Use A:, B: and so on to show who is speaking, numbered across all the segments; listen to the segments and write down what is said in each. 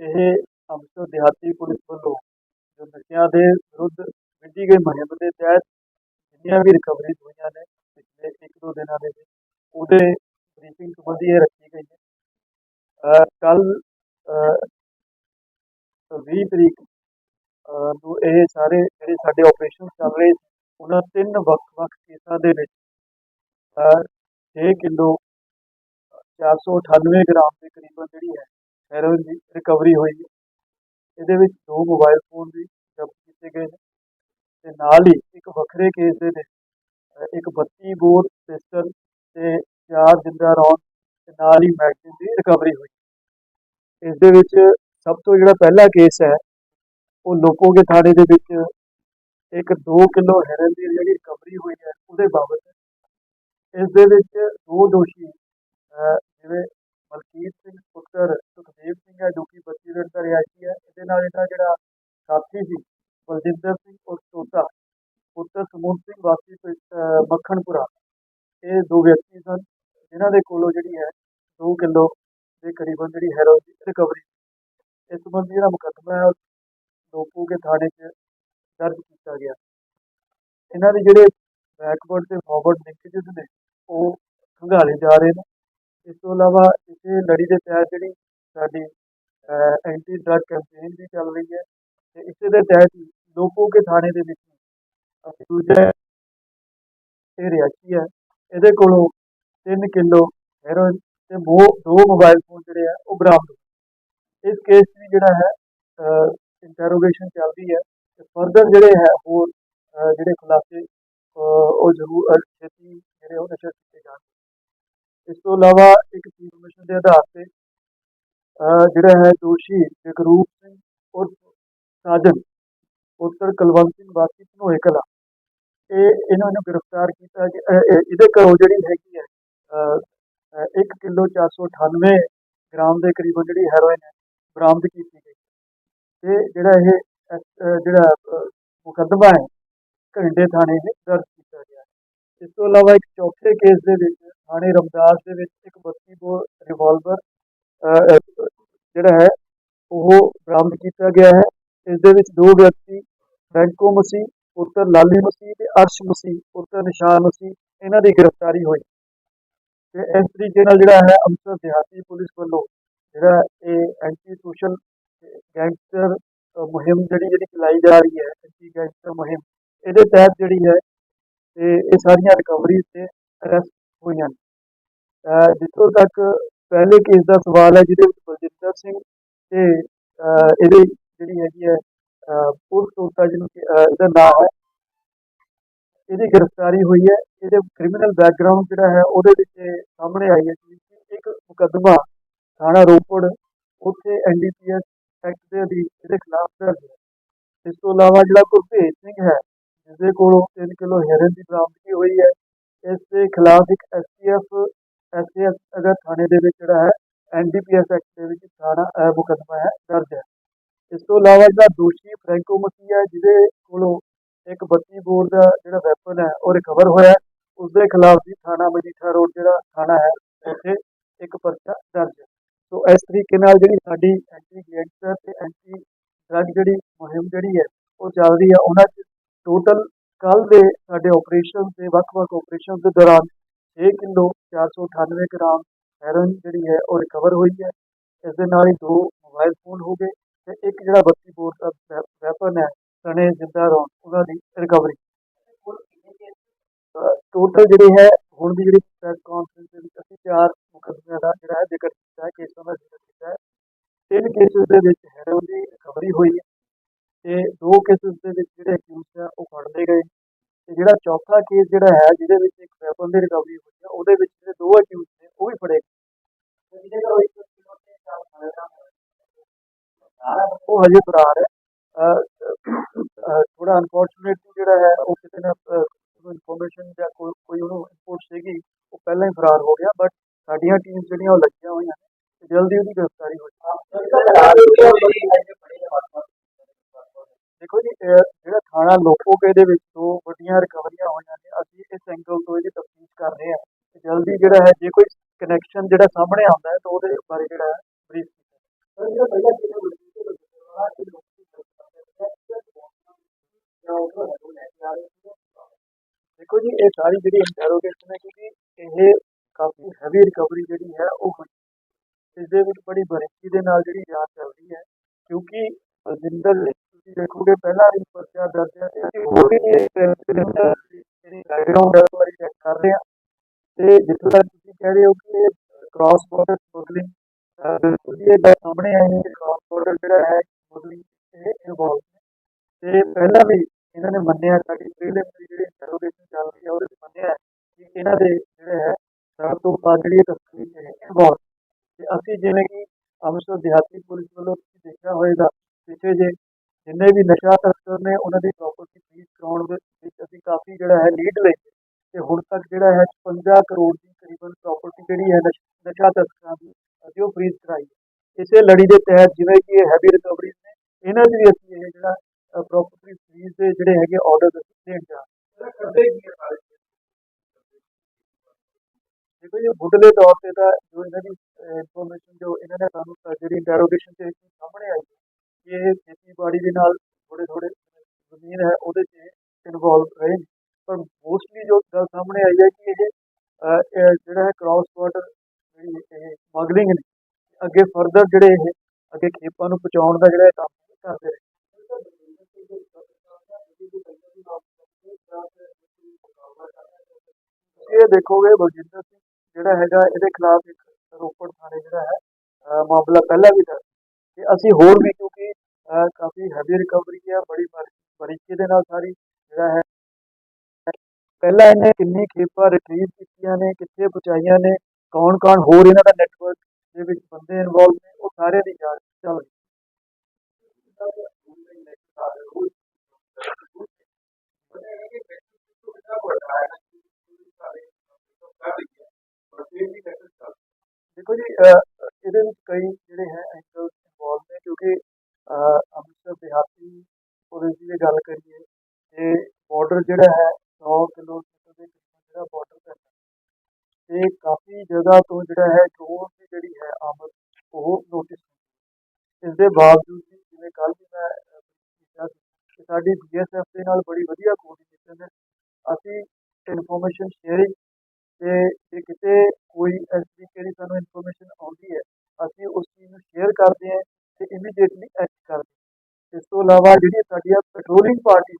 A: ਇਹ ਅੰਮ੍ਰਿਤਸਰ ਦਿਹਾਤੀ ਪੁਲਿਸ ਵੱਲੋਂ ਜੋ ਨਸ਼ਿਆਂ ਦੇ ਵਿਰੁੱਧ ਵਿੱਢੀ ਗਈ ਮੁਹਿੰਮ ਦੇ ਤਹਿਤ ਜਿੰਨੀਆਂ ਵੀ ਰਿਕਵਰੀਜ਼ ਹੋਈਆਂ ਨੇ ਪਿਛਲੇ ਇੱਕ ਦੋ ਦਿਨਾਂ ਦੇ ਵਿੱਚ ਉਹਦੇ ਬਰੀਫਿੰਗ ਸੰਬੰਧੀ ਇਹ ਰੱਖੀ ਗਈ ਹੈ। ਕੱਲ 20 ਤਰੀਕ ਨੂੰ ਇਹ ਸਾਰੇ ਜਿਹੜੇ ਸਾਡੇ ਆਪਰੇਸ਼ਨ ਚੱਲ ਰਹੇ ਉਹਨਾਂ ਤਿੰਨ ਵੱਖ-ਵੱਖ ਕੇਸਾਂ ਦੇ ਵਿੱਚ ਅਹ, 6 ਕਿਲੋ 498 ਗ੍ਰਾਮ ਦੇ ਕਰੀਬਨ ਜਿਹੜੀ ਹੈ ਹੈਰੋਇਨ ਦੀ ਰਿਕਵਰੀ ਹੋਈ ਹੈ। ਇਹਦੇ ਵਿੱਚ ਦੋ ਮੋਬਾਈਲ ਫੋਨ ਵੀ ਜ਼ਬਤ ਕੀਤੇ ਗਏ ਨੇ ਤੇ ਨਾਲ ਹੀ ਇੱਕ ਵੱਖਰੇ ਕੇਸ ਦੇ ਵਿੱਚ ਇੱਕ 32 ਬੋਰ ਪਿਸਟਲ ਤੇ ਚਾਰ ਜਿੰਦਾ ਰੌਂਦ ਤੇ ਨਾਲ ਹੀ ਮੈਗਜ਼ੀਨ ਦੀ ਰਿਕਵਰੀ ਹੋਈ ਇਸ ਦੇ ਵਿੱਚ ਸਭ ਤੋਂ ਜਿਹੜਾ ਪਹਿਲਾ ਕੇਸ ਹੈ, ਉਹ ਲੋਕੋਗੇ ਥਾਣੇ ਦੇ ਵਿੱਚ ਇੱਕ 2 ਕਿਲੋ ਹੈਰੋਇਨ ਦੀ ਜਿਹੜੀ ਰਿਕਵਰੀ ਹੋਈ ਹੈ, ਉਹਦੇ ਬਾਬਤ ਇਸ ਦੇ ਵਿੱਚ ਦੋ ਦੋਸ਼ੀ ਜਿਵੇਂ ਮਲਕੀਤ ਸਿੰਘ ਪੁੱਤਰ ਸੁਖਦੇਵ ਸਿੰਘ ਹੈ ਜੋ ਕਿ 32 ਰੇਡ ਦਾ ਰਿਹਾਇਸ਼ੀ ਹੈ। ਇਹਦੇ ਨਾਲ ਇਹਦਾ ਜਿਹੜਾ ਸਾਥੀ ਸੀ ਬਲਜਿੰਦਰ ਸਿੰਘ ਉਰਫ ਤੋਤਾ ਪੁੱਤਰ ਸਮੂਹ ਸਿੰਘ ਵਾਸੀ ਪਿੰਡ, ਮੱਖਣਪੁਰਾ। ਇਹ ਦੋ ਵਿਅਕਤੀ ਸਨ। ਜਿਨ੍ਹਾਂ ਦੇ ਕੋਲੋਂ ਜਿਹੜੀ ਹੈ 2 ਕਿਲੋ ਦੇ ਕਰੀਬਨ ਜਿਹੜੀ ਹੈਰੋਇਨ ਦੀ ਰਿਕਵਰੀ ਇਸ ਸੰਬੰਧੀ ਜਿਹੜਾ ਮੁਕੱਦਮਾ ਹੈ ਉਹ ਲੋਪੋਗੇ ਥਾਣੇ 'ਚ ਦਰਜ ਕੀਤਾ ਗਿਆ। ਇਹਨਾਂ ਦੇ ਜਿਹੜੇ ਬੈਕਵਰਡ ਤੇ ਫਾਰਵਰਡ ਲਿੰਕੇजेस ਨੇ ਉਹ ਖੰਗਾਲੇ ਜਾ ਰਹੇ ਨੇ। ਇਸ ਤੋਂ ਇਲਾਵਾ ਇਸੇ ਲੜੀ ਦੇ ਤਹਿਤ ਜਿਹੜੀ ਸਾਡੀ ਐਂਟੀ ਡਰੱਗ ਕੈਂਪੇਨ ਵੀ ਚੱਲ ਰਹੀ ਹੈ ਤੇ ਇਸੇ ਦੇ ਤਹਿਤ ਹੀ ਕੇ ਥਾਣੇ ਦੇ ਵਿੱਚ ਅਸੀਂ ਦੂਜੇ ਇਹ ਰਿਆਚੀ ਹੈ, ਇਹਦੇ ਕੋਲੋਂ 3 ਕਿਲੋ ਹੈਰੋਇਨ ਤੇ ਦੋ ਮੋਬਾਈਲ ਫੋਨ ਜਿਹੜੇ ਆ, ਉਹ ਬਰਾਮਦ ਹੋਏ। ਇਸ ਕੇਸ ਵੀ ਜਿਹੜਾ ਹੈ ਇੰਟਰੋਗੇਸ਼ਨ ਚੱਲਦੀ ਹੈ ਤੇ ਫਰਦਰ ਜਿਹੜੇ ਹੈ ਹੋਰ ਜਿਹੜੇ ਖੁਲਾਸੇ ਉਹ ਜ਼ਰੂਰ ਛੇਤੀ ਜਿਹੜੇ ਉਹ ਨਸ਼ਰ ਕੀਤੇ ਜਾਣਗੇ ਇਸ ਤੋਂ ਇਲਾਵਾ ਇੱਕ ਇਨਫੋਰਮੇਸ਼ਨ ਦੇ ਆਧਾਰ ਤੇ ਜਿਹੜਾ ਹੈ ਦੋਸ਼ੀ ਜਗਰੂਪ ਸਿੰਘ ਉਰਫ ਸਾਜਨ ਪੁੱਤਰ ਕੁਲਵੰਤ ਸਿੰਘ ਵਾਸੀ ਧਨੋਏ ਕਲਾ ਇਹ ਇਹਨਾਂ ਨੂੰ ਗ੍ਰਿਫਤਾਰ ਕੀਤਾ ਇਹਦੇ ਘਰੋਂ ਜਿਹੜੀ ਹੈਗੀ ਹੈ ਅਹ, ਅਹ, ਇੱਕ ਕਿਲੋ 498 ਗ੍ਰਾਮ ਦੇ ਕਰੀਬਨ ਜਿਹੜੀ ਹੈਰੋਇਨ ਹੈ ਬਰਾਮਦ ਕੀਤੀ ਗਈ। ਤੇ ਜਿਹੜਾ ਇਹ ਜਿਹੜਾ ਮੁਕੱਦਮਾ ਹੈ ਘਰਿੰਡੇ ਥਾਣੇ ਵਿੱਚ ਦਰਜ ਇਸ ਤੋਂ ਇਲਾਵਾ ਇੱਕ ਚੌਥੇ ਕੇਸ ਦੇ ਵਿੱਚ ਥਾਣੇ ਰਮਦਾਸ ਦੇ ਵਿੱਚ ਇੱਕ 32 ਬੋਰ ਰਿਵਾਲਵਰ ਜਿਹੜਾ ਹੈ, ਉਹ ਬਰਾਮਦ ਕੀਤਾ ਗਿਆ ਹੈ। ਇਸ ਦੇ ਵਿੱਚ ਦੋ ਵਿਅਕਤੀ, ਬੈਂਕੋ ਮਸੀਹ, ਪੁੱਤਰ ਲਾਲੀ ਮਸੀਹ ਤੇ ਅਰਸ਼ ਮਸੀਹ, ਪੁੱਤਰ ਨਿਸ਼ਾਨ ਮਸੀਹ, ਇਹਨਾਂ ਦੀ ਗ੍ਰਿਫਤਾਰੀ ਹੋਈ। ਤੇ ਇਸ ਤਰੀਕੇ ਨਾਲ ਜਿਹੜਾ ਹੈ, ਅੰਮ੍ਰਿਤਸਰ ਦਿਹਾਤੀ ਪੁਲਿਸ ਵੱਲੋਂ ਜਿਹੜਾ ਇਹ ਐਂਟੀ ਸੋਸ਼ਲ ਗੈਂਗਸਟਰ ਮੁਹਿੰਮ ਜਿਹੜੀ ਜਿਹੜੀ ਚਲਾਈ ਜਾ ਰਹੀ ਹੈ ਐਂਟੀ ਗੈਂਗਸਟਰ ਮੁਹਿੰਮ, ਇਹਦੇ ਤਹਿਤ ਜਿਹੜੀ ਹੈ ਤੇ ਇਹ ਸਾਰੀਆਂ ਰਿਕਵਰੀਜ਼ ਤੇ ਅਰੈਸਟ ਹੋਈਆਂ ਨੇ। ਅਹ, ਜਿੱਥੋਂ ਤੱਕ ਪਹਿਲੇ ਕੇਸ ਦਾ ਸਵਾਲ ਹੈ ਜਿਹਦੇ ਵਿੱਚ ਬਲਜਿੰਦਰ ਸਿੰਘ ਤੇ ਅਹ, ਇਹਦੀ ਜਿਹੜੀ ਹੈਗੀ ਹੈ ਅਹ, ਪੁਲਿਸ ਤੋਤਾ ਜਿਹਨੂੰ ਇਹਦਾ ਨਾਮ ਹੈ ਇਹਦੀ ਗ੍ਰਿਫਤਾਰੀ ਹੋਈ ਹੈ। ਇਹਦੇ ਕ੍ਰਿਮੀਨਲ ਬੈਕਗ੍ਰਾਉਂਡ ਜਿਹੜਾ ਹੈ ਉਹਦੇ ਵਿੱਚ ਇਹ ਸਾਹਮਣੇ ਆਈ ਹੈ ਕਿ ਇੱਕ ਮੁਕੱਦਮਾ ਥਾਣਾ ਰੋਪੜ ਉੱਥੇ ਐਨਡੀਪੀਐਸ ਐਕਟ ਦੇ ਅਧੀਨ ਇਹਦੇ ਖਿਲਾਫ ਦਰਜ ਹੈ। ਇਸ ਤੋਂ ਇਲਾਵਾ ਜਿਹੜਾ ਗੁਰਭੇਜ ਸਿੰਘ ਹੈ ਜਿਸ ਦੇ ਕੋਲੋਂ 3 ਕਿਲੋ ਹੈਰਨ ਦੀ ਬਰਾਮਦਗੀ ਹੋਈ ਹੈ। ਇਸ ਦੇ ਖਿਲਾਫ ਇੱਕ ਐਸਟੀਐਫ ਐਸਟੀਐਫ ਅਗਰ ਥਾਣੇ ਦੇ ਵਿੱਚ ਜਿਹੜਾ ਹੈ ਐਨਡੀਪੀਐਸ ਐਕਟ ਦੇ ਵਿੱਚ ਥਾਣਾ ਅਹ, ਹੈ ਦਰਜ ਹੈ। ਇਸ ਤੋਂ ਇਲਾਵਾ ਜਿਹੜਾ ਦੋਸ਼ੀ ਫ੍ਰੈਂਕੋ ਮਸੀਹ ਜਿਹਦੇ ਕੋਲੋਂ ਇੱਕ 32 ਬੋਰ ਦਾ ਜਿਹੜਾ ਵੈਪਨ ਹੈ ਉਹ ਰਿਕਵਰ ਹੋਇਆ ਉਸ ਦੇ ਖਿਲਾਫ ਵੀ ਥਾਣਾ ਮਜੀਠਾ ਰੋਡ ਜਿਹੜਾ ਥਾਣਾ ਹੈ ਉੱਥੇ ਇੱਕ ਪਰਚਾ ਦਰਜ ਹੈ। ਸੋ ਇਸ ਤਰੀਕੇ ਨਾਲ ਜਿਹੜੀ ਸਾਡੀ ਐਂਟੀ ਗੈਂਗਸਟਰ ਤੇ ਐਂਟੀ ਡਰਗ ਜਿਹੜੀ ਮੁਹਿੰਮ ਜਿਹੜੀ ਹੈ ਉਹ ਚੱਲ ਰਹੀ ਹੈ। ਉਹਨਾਂ 'ਚ ਟੋਟਲ ਕੱਲ ਦੇ ਸਾਡੇ ਆਪਰੇਸ਼ਨ ਦੇ ਵੱਖ-ਵੱਖ ਆਪਰੇਸ਼ਨ ਦੇ ਦੌਰਾਨ 6 ਕਿਲੋ 498 ਗ੍ਰਾਮ ਹੈਰੋਇਨ ਜਿਹੜੀ ਹੈ ਉਹ ਰਿਕਵਰ ਹੋਈ ਹੈ। ਇਸ ਦੇ ਨਾਲ ਹੀ ਦੋ ਮੋਬਾਈਲ ਫੋਨ ਹੋ ਗਏ ਤੇ ਇੱਕ ਜਿਹੜਾ 32 ਬੋਰ ਦਾ ਵੈਪਨ ਹੈ, ਸਣੇ ਜਿੰਦਾ ਰੌਂਦ ਉਹਨਾਂ ਦੀ ਰਿਕਵਰੀ ਟੋਟਲ ਜਿਹੜੀ ਹੈ, ਹੁਣ ਦੀ ਜਿਹੜੀ ਪ੍ਰੈਸ ਕਾਨਫਰੰਸ ਦੇ ਵਿੱਚ ਅਸੀਂ ਚਾਰ ਮੁਕੱਦਮਿਆਂ ਦਾ ਜਿਹੜਾ ਹੈ ਜ਼ਿਕਰ ਕੀਤਾ ਹੈ, ਕੇਸਾਂ ਦਾ ਜ਼ਿਕਰ ਕੀਤਾ ਹੈ। ਤਿੰਨ ਕੇਸਿਸ ਦੇ ਵਿੱਚ ਹੈਰੋਇਨ ਦੀ ਰਿਕਵਰੀ ਹੋਈ ਹੈ। ਤੇ ਦੋ ਕੇਸਿਸ ਦੇ ਵਿੱਚ ਜਿਹੜੇ ਅਕਿਊਜ਼ ਆ, ਉਹ ਫੜ ਗਏ ਤੇ ਜਿਹੜਾ ਚੌਥਾ ਕੇਸ ਜਿਹੜਾ ਹੈ, ਜਿਹਦੇ ਵਿੱਚ ਇੱਕ ਵੈਪਨ ਦੀ ਰਿਕਵਰੀ ਹੋਈ ਹੈ ਉਹਦੇ ਵਿੱਚ ਜਿਹੜੇ ਦੋ ਅਕਿਊਜ਼ ਨੇ, ਉਹ ਵੀ ਫੜੇ ਉਹ ਹਜੇ ਫਰਾਰ ਹੈ। ਥੋੜਾ ਅਨਫੋਰਚੂਨੇਟਲੀ ਜਿਹੜਾ ਹੈ, ਉਹ ਕਿਸੇ ਨੇ ਇਨਫੋਰਮੇਸ਼ਨ ਜਾਂ ਕੋਈ ਉਹਨੂੰ ਰਿਪੋਰਟ ਸੀਗੀ, ਉਹ ਪਹਿਲਾਂ ਹੀ ਫਰਾਰ ਹੋ ਗਿਆ ਬਟ ਸਾਡੀਆਂ ਟੀਮਸ ਜਿਹੜੀਆਂ ਉਹ ਲੱਗੀਆਂ ਹੋਈਆਂ ਨੇ ਜਲਦੀ ਉਹਦੀ ਗ੍ਰਿਫਤਾਰੀ ਹੋ ਦੇਖੋ ਜੀ ਜਿਹੜਾ ਥਾਣਾ ਲੋਕੋਕੇ ਦੇ ਵਿੱਚ ਦੋ ਵੱਡੀਆਂ ਰਿਕਵਰੀਆਂ ਹੋਈਆਂ ਨੇ ਅਸੀਂ ਇਸ ਐਂਗਲ ਤੋਂ ਇਹਦੀ ਤਫਤੀਸ਼ ਕਰ ਰਹੇ ਹਾਂ ਤੇ ਜਲਦੀ ਜਿਹੜਾ ਹੈ ਜੇ ਕੋਈ ਕਨੈਕਸ਼ਨ ਜਿਹੜਾ ਸਾਹਮਣੇ ਆਉਂਦਾ ਹੈ ਤਾਂ ਉਹਦੇ ਬਾਰੇ ਜਿਹੜਾ ਬਰੀਫ ਕੀਤਾ ਸਰ ਜਿਹੜਾ ਪਹਿਲਾਂ ਦੇਖੋ ਜੀ ਇਹ ਸਾਰੀ ਜਿਹੜੀ ਇੰਟਰੋਗੇਸ਼ਨ ਹੈ ਕਿਉਂਕਿ ਇਹ ਕਾਫੀ ਹੈਵੀ ਰਿਕਵਰੀ ਜਿਹੜੀ ਹੈ ਉਹ ਹੋਈ। ਇਸ ਦੇ ਵਿੱਚ ਬੜੀ ਬਰੀਕੀ ਦੇ ਨਾਲ ਜਿਹੜੀ ਜਾਂਚ ਚੱਲ ਰਹੀ ਹੈ ਕਿਉਂਕਿ ਜਿੰਦਲ ਤੁਸੀਂ ਪਹਿਲਾਂ ਵੀ ਪਰਚਾ ਦਰਜ ਹੈ ਤੇ ਅਸੀਂ ਹੋਰ ਵੀ ਜਿਹੜੀ ਬੈਕਗ੍ਰਾਉਂਡ ਹੈ ਉਹ ਚੈੱਕ ਕਰ ਰਹੇ ਹਾਂ। ਤੇ ਜਿੱਥੋਂ ਤੱਕ ਤੁਸੀਂ ਕਹਿ ਰਹੇ ਹੋ ਕਿ ਕ੍ਰਾਸ ਬਾਰਡਰ ਸਮਗਲਿੰਗ ਬਿਲਕੁਲ ਇਹ ਗੱਲ ਸਾਹਮਣੇ ਆਈ ਹੈ ਕਿ ਕ੍ਰਾਸ ਬਾਰਡਰ ਜਿਹੜਾ ਹੈ ਸਮਗਲਿੰਗ ਇਹ ਇਨਵੋਲਵ ਤੇ ਪਹਿਲਾਂ ਵੀ ਇਹਨਾਂ ਨੇ ਮੰਨਿਆ ਸਾਡੀ ਪ੍ਰੀਲਿਮਿਨਰੀ ਜਿਹੜੀ ਇੰਟਰੋਗੇਸ਼ਨ ਚੱਲ ਰਹੀ ਹੈ ਉਹਦੇ ਵਿੱਚ ਮੰਨਿਆ ਕਿ ਇਹਨਾਂ ਦੇ ਜਿਹੜੇ ਹੈ ਸਭ ਤੋਂ ਵੱਧ ਜਿਹੜੀ ਤਸਕਰੀ ਹੈ ਇਨਵੋਲਵ ਤੇ ਅਸੀਂ ਜਿਵੇਂ ਕਿ ਅੰਮ੍ਰਿਤਸਰ ਦਿਹਾਤੀ ਪੁਲਿਸ ਵੱਲੋਂ ਤੁਸੀਂ ਦੇਖਿਆ ਹੋਵੇਗਾ ਪਿੱਛੇ ਜੇ ਜਿੰਨੇ ਵੀ ਨਸ਼ਾ ਤਸਕਰ ਨੇ ਉਹਨਾਂ ਦੀ ਪ੍ਰਾਪਰਟੀ ਫ੍ਰੀਜ਼ ਕਰਾਉਣ ਦੇ ਵਿੱਚ ਅਸੀਂ ਕਾਫੀ ਜਿਹੜਾ ਹੈ ਲੀਡ ਲਈ ਤੇ ਹੁਣ ਤੱਕ ਜਿਹੜਾ ਹੈ 55 ਕਰੋੜ ਦੀ ਕਰੀਬਨ ਪ੍ਰਾਪਰਟੀ ਜਿਹੜੀ ਹੈ ਨਸ਼- ਤਸਕਰਾਂ ਦੀ ਅਸੀਂ ਉਹ ਫ੍ਰੀਜ਼ ਕਰਾਈ। ਇਸੇ ਲੜੀ ਦੇ ਤਹਿਤ ਜਿਵੇਂ ਕਿ ਇਹ ਹੈਵੀ ਰਿਕਵਰੀਜ਼ ਨੇ ਇਹਨਾਂ 'ਚ ਵੀ ਅਸੀਂ ਇਹ ਜਿਹੜਾ ਪ੍ਰਾਪਰਟੀ ਫ੍ਰੀਜ਼ ਦੇ ਜਿਹੜੇ ਹੈਗੇ ਆਰਡਰ ਦੇਣ ਜਾ। ਦੇਖੋ ਜੀ ਮੁੱਢਲੇ ਤੌਰ ਤੇ ਤਾਂ ਜੋ ਇਹਨਾਂ ਦੀ ਇਨਫੋਰਮੇਸ਼ਨ ਜੋ ਇਹਨਾਂ ਨੇ ਸਾਨੂੰ ਜਿਹੜੀ ਇੰਟਰੋਗੇਸ਼ਨ ਤੇ ਸਾਹਮਣੇ ਆਈ ਇਹ ਖੇਤੀਬਾੜੀ ਦੇ ਨਾਲ ਥੋੜੇ ਥੋੜੇ ਜ਼ਮੀਨ ਹੈ, ਉਹਦੇ 'ਚ ਇਨਵੋਲਵ ਰਹੇ ਨੇ। ਪਰ ਮੋਸਟਲੀ ਜੋ ਗੱਲ ਸਾਹਮਣੇ ਆਈ ਹੈ ਕਿ ਇਹ ਜਿਹੜਾ ਹੈ ਕ੍ਰਾਸ ਬਾਰਡਰ ਜਿਹੜੀ ਇਹ ਸਮਗਲਿੰਗ ਨੇ, ਅੱਗੇ ਫਰਦਰ ਜਿਹੜੇ ਇਹ ਅੱਗੇ ਖੇਪਾਂ ਨੂੰ ਪਹੁੰਚਾਉਣ ਦਾ ਜਿਹੜਾ ਕੰਮ ਕਰਦੇ ਰਹੇ। ਤੁਸੀਂ ਇਹ ਦੇਖੋਗੇ ਬਲਜਿੰਦਰ ਸਿੰਘ ਜਿਹੜਾ ਹੈਗਾ, ਇਹਦੇ ਖਿਲਾਫ ਇੱਕ ਰੋਪੜ ਥਾਣੇ ਜਿਹੜਾ ਹੈ ਮਾਮਲਾ ਪਹਿਲਾਂ ਵੀ ਦਰਜ ਤੇ ਅਸੀਂ ਹੋਰ ਵੀ ਕਿਉਂਕਿ ਕਾਫੀ ਹੈਵੀ ਰਿਕਵਰੀ ਹੈ ਬੜੀ ਬਾਰੀ- ਦੇ ਨਾਲ ਸਾਰੀ ਜਿਹੜਾ ਹੈ, ਪਹਿਲਾਂ ਇਹਨੇ ਕਿੰਨੀ ਖੇਪਾਂ ਰਿਟਰੀਵ ਕੀਤੀਆਂ ਨੇ, ਕਿੱਥੇ ਪਹੁੰਚਾਈਆਂ ਨੇ ਕੌਣ ਕੌਣ ਹੋਰ ਇਹਨਾਂ ਦਾ ਨੈਟਵਰਕ ਦੇ ਵਿੱਚ ਬੰਦੇ ਇਨਵੋਲਵ ਨੇ, ਉਹ ਸਾਰੇ ਦੀ ਜਾਂਚ ਚੱਲ ਰਹੀ ਦੇਖੋ ਜੀ ਇਹਦੇ ਵਿੱਚ ਕਈ ਜਿਹੜੇ ਹੈ ਐਂਗਲ ਇਨਵੋਲਵ ਨੇ ਕਿਉਂਕਿ ਅਹ, ਅੰਮ੍ਰਿਤਸਰ ਦਿਹਾਤੀ ਪੁਲਿਸ ਦੀ ਜੇ ਗੱਲ ਕਰੀਏ ਤੇ ਬਾਰਡਰ ਜਿਹੜਾ ਹੈ 100 ਕਿਲੋਮੀਟਰ ਦੇ ਕਰੀਬ ਜਿਹੜਾ ਬਾਰਡਰ ਪੈਂਦਾ ਤੇ ਕਾਫੀ ਜਗ੍ਹਾ ਤੋਂ ਜਿਹੜਾ ਹੈ ਡਰੋਨ ਦੀ ਜਿਹੜੀ ਹੈ ਆਮਦ ਉਹ ਨੋਟਿਸ ਇਸ ਦੇ ਬਾਵਜੂਦ ਵੀ ਜਿਵੇਂ ਕੱਲ ਵੀ ਮੈਂ ਅਹ, ਕੀਤਾ ਸੀ ਕਿ ਸਾਡੀ ਬੀਐਸਐਫ ਦੇ ਨਾਲ ਬੜੀ ਵਧੀਆ ਕੋਆਰਡੀਨੇਸ਼ਨ ਹੈ। ਅਸੀਂ ਇਨਫੋਰਮੇਸ਼ਨ ਸ਼ੇਅਰਿੰਗ ਤੇ ਜੇ ਕਿਤੇ ਕੋਈ ਇਸ ਦੀ ਸਾਨੂੰ ਇਨਫੋਰਮੇਸ਼ਨ ਆਉਂਦੀ ਹੈ ਅਸੀਂ ਉਸ ਚੀਜ਼ ਨੂੰ ਸ਼ੇਅਰ ਕਰਦੇ ਹਾਂ ਤੇ ਇਮੀਡੀਏਟਲੀ ਐਕਟ ਕਰਦੇ ਇਸ ਤੋਂ ਇਲਾਵਾ ਜਿਹੜੀਆਂ ਸਾਡੀਆਂ ਪੈਟਰੋਲਿੰਗ ਪਾਰਟੀ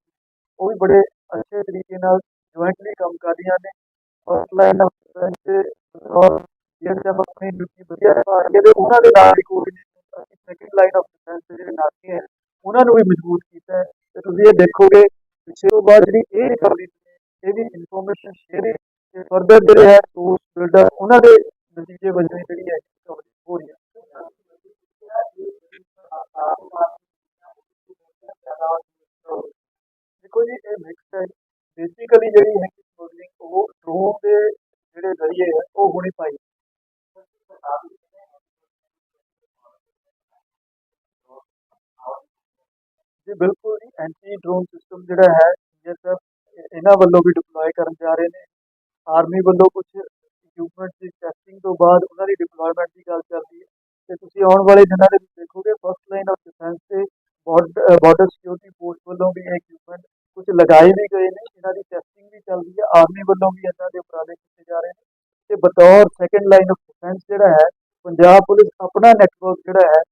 A: ਉਹ ਵੀ ਬੜੇ ਅੱਛੇ ਤਰੀਕੇ ਨਾਲ ਜੁਆਇੰਟਲੀ ਕੰਮ ਕਰ ਰਹੀਆਂ ਨੇ। ਫਸਟ ਲਾਈਨ ਆਫ ਡਿਫੈਂਸ ਔਰ ਬੀਐਸਐਫ ਆਪਣੀ ਡਿਊਟੀ ਵਧੀਆ ਨਿਭਾ ਰਹੀ ਹੈ ਉਹਨਾਂ ਦੇ ਨਾਲ ਕੋਆਰਡੀਨੇਸ਼ਨ ਅਸੀਂ ਸੈਕਿੰਡ ਲਾਈਨ ਆਫ ਡਿਫੈਂਸ ਜਿਹੜੇ ਨਾਕੇ ਹੈ, ਉਹਨਾਂ ਨੂੰ ਵੀ ਮਜ਼ਬੂਤ ਕੀਤਾ ਹੈ। ਤੇ ਤੁਸੀਂ ਇਹ ਦੇਖੋਗੇ, ਪਿੱਛੇ ਤੋਂ ਬਾਅਦ ਜਿਹੜੀ ਇਹ ਰਿਕਵਰੀ ਇਹ ਵੀ ਇਨਫੋਰਮੇਸ਼ਨ ਸ਼ੇਅਰਿੰਗ ਤੇ ਫਰਦਰ ਜਿਹੜੇ ਹੈ ਸੋਰਸ ਬਿਲਡਰ ਉਹਨਾਂ ਦੇ ਨਤੀਜੇ ਵਜੋਂ ਜਿਹੜੀ ਹੈ। ਬੇਸਿਕਲੀ ਜਿਹੜੀ ਹੈ ਸਮਗਲਿੰਗ ਉਹ ਡਰੋਨ ਦੇ ਜਿਹੜੇ ਜ਼ਰੀਏ ਹੈ ਉਹ ਹੋਣੀ ਪਾਈ ਜੀ, ਬਿਲਕੁਲ ਜੀ ਐਂਟੀ ਡਰੋਨ ਸਿਸਟਮ ਜਿਹੜਾ ਹੈ ਬੀਐਸਐਫ ਇਹਨਾਂ ਵੱਲੋਂ ਵੀ ਡਿਪਲੋਏ ਕਰਨ ਜਾ ਰਹੇ ਨੇ। ਆਰਮੀ ਵੱਲੋਂ ਕੁਝ ਇਕਵਿਪਮੈਂਟ ਦੀ ਟੈਸਟਿੰਗ ਤੋਂ ਬਾਅਦ ਉਹਨਾਂ ਦੀ ਡਿਪਲੋਇਮੈਂਟ ਦੀ ਗੱਲ ਚੱਲਦੀ ਹੈ। ਤੇ ਤੁਸੀਂ ਆਉਣ ਵਾਲੇ ਦਿਨਾਂ ਦੇ ਵਿੱਚ ਦੇਖੋਗੇ ਫਸਟ ਲਾਈਨ ਆਫ ਡਿਫੈਂਸ ਤੇ ਬਾਰਡਰ ਸਿਕਿਉਰਿਟੀ ਫੋਰਸ ਵੱਲੋਂ ਵੀ ਇਹ ਇਕਵਿਪਮੈਂਟ ਲਗਾਏ ਵੀ ਗਏ ਨੇ ਇਹਨਾਂ ਦੀ ਟੈਸਟਿੰਗ ਵੀ ਚੱਲਦੀ ਹੈ ਆਰਮੀ ਵੱਲੋਂ ਵੀ ਇਹਨਾਂ ਦੇ ਉਪਰਾਲੇ ਕੀਤੇ ਜਾ ਰਹੇ ਨੇ। ਤੇ ਬਤੌਰ ਸੈਕੰਡ ਲਾਈਨ ਆਫ ਡਿਫੈਂਸ ਜਿਹੜਾ ਹੈ, ਪੰਜਾਬ ਪੁਲਿਸ ਆਪਣਾ ਨੈਟਵਰਕ ਜਿਹੜਾ ਹੈ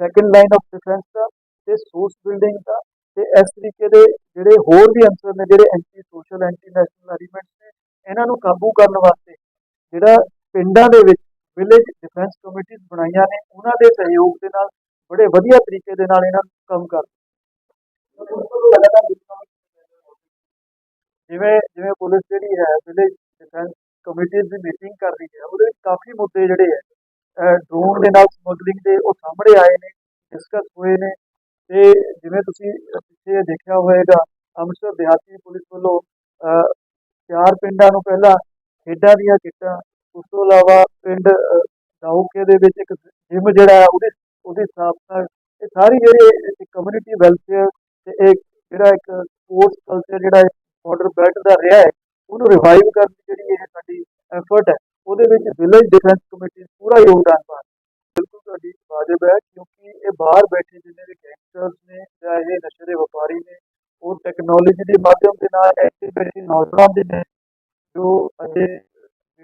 A: ਸੈਕੰਡ ਲਾਈਨ ਆਫ ਡਿਫੈਂਸ ਦਾ ਤੇ ਸੋਰਸ ਬਿਲਡਿੰਗ ਦਾ। ਤੇ ਇਸ ਤਰੀਕੇ ਦੇ ਜਿਹੜੇ ਹੋਰ ਵੀ ਅੰਸਰ ਨੇ, ਜਿਹੜੇ anti social anti national elements ਨੇ, ਇਹਨਾਂ ਨੂੰ ਕਾਬੂ ਕਰਨ ਵਾਸਤੇ ਜਿਹੜਾ ਪਿੰਡਾਂ ਦੇ ਵਿੱਚ ਵਿਲੇਜ ਡਿਫੈਂਸ ਕਮੇਟੀਆਂ ਬਣਾਈਆਂ ਨੇ, ਉਹਨਾਂ ਦੇ ਸਹਿਯੋਗ ਦੇ ਨਾਲ, ਬੜੇ ਵਧੀਆ ਤਰੀਕੇ ਦੇ ਨਾਲ ਇਹਨਾਂ ਨੂੰ ਕੰਮ ਕਰ ਜਿਵੇਂ ਜਿਵੇਂ ਪੁਲਿਸ ਜਿਹੜੀ ਹੈ ਵਿਲੇਜ ਡਿਫੈਂਸ ਕਮੇਟੀਆਂ ਦੀ ਮੀਟਿੰਗ ਕਰ ਰਹੀ ਹੈ ਉਹਦੇ ਵਿੱਚ ਕਾਫੀ ਮੁੱਦੇ ਜਿਹੜੇ ਹੈ ਡਰੋਨ ਦੇ ਨਾਲ ਸਮਗਲਿੰਗ ਦੇ ਉਹ ਸਾਹਮਣੇ ਆਏ ਨੇ ਡਿਸਕਸ ਹੋਏ ਨੇ ਤੇ ਜਿਵੇਂ ਤੁਸੀਂ ਪਿੱਛੇ ਦੇਖਿਆ ਹੋਵੇਗਾ ਅੰਮ੍ਰਿਤਸਰ ਦਿਹਾਤੀ ਪੁਲਿਸ ਵੱਲੋਂ ਚਾਰ ਪਿੰਡਾਂ ਨੂੰ ਪਹਿਲਾਂ ਖੇਡਾਂ ਦੀਆਂ ਕਿੱਟਾਂ ਉਸ ਤੋਂ ਇਲਾਵਾ ਪਿੰਡ ਅਹ, ਦੇ ਵਿੱਚ ਇੱਕ ਜਿਮ ਜਿਹੜਾ ਹੈ ਉਹਦੀ ਉਹਦੀ ਸਥਾਪਨਾ ਇਹ ਸਾਰੀ ਜਿਹੜੀ ਕਮਿਊਨਿਟੀ ਵੈਲਫੇਅਰ ਤੇ ਇੱਕ ਜਿਹੜਾ ਇੱਕ ਸਪੋਰਟਸ ਕਲਚਰ ਜਿਹੜਾ ਬਾਰਡਰ ਬੈਲਟ ਦਾ ਰਿਹਾ ਹੈ, ਉਹਨੂੰ ਰਿਵਾਈਵ ਕਰਨ ਦੀ ਜਿਹੜੀ ਇਹ ਸਾਡੀ ਐਫਰਟ ਹੈ, ਉਹਦੇ ਵਿੱਚ ਵਿਲੇਜ ਡਿਫੈਂਸ ਕਮੇਟੀ ਪੂਰਾ ਯੋਗਦਾਨ ਪਾ ਬਿਲਕੁਲ ਤੁਹਾਡੀ ਵਾਜਬ ਹੈ, ਕਿਉਂਕਿ ਇਹ ਬਾਹਰ ਬੈਠੇ ਜਿੰਨੇ ਵੀ ਗੈਂਗਸਟਰਸ ਨੇ ਜਾਂ ਇਹ ਨਸ਼ੇ ਦੇ ਵਪਾਰੀ ਨੇ, ਉਹ ਟੈਕਨੋਲੋਜੀ ਦੇ ਮਾਧਿਅਮ ਦੇ ਨਾਲ ਐਸੇ ਬੈਠੇ ਨੌਜਵਾਨ ਦੇ ਨੇ, ਜੋ ਅਜੇ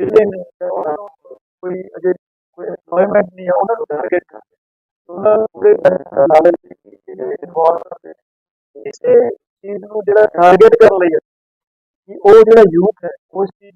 A: ਵਿਹਲੇ ਨੇ, ਜਾਂ ਉਹਨਾਂ ਨੂੰ ਕੋਈ ਅਜੇ ਕੋਈ ਐਮਪਲੋਇਮੈਂਟ ਨਹੀਂ ਹੈ, ਉਹਨਾਂ ਨੂੰ ਟਾਰਗੇਟ ਕਰਦੇ ਉਹਨਾਂ ਨੂੰ ਪੂਰੇ ਪੈਸੇ ਦਾ ਲਾਲਚ ਦੇ ਕੇ ਇਹਦੇ ਵਿੱਚ ਇਨਵੋਲਵ ਕਰਦੇ ਨੇ। ਇਸੇ ਚੀਜ਼ ਨੂੰ ਜਿਹੜਾ ਟਾਰਗੇਟ ਕਰਨ ਲਈ ਹੈ ਕਿ ਉਹ ਜਿਹੜਾ ਯੂਥ ਹੈ ਉਸ ਚੀਜ਼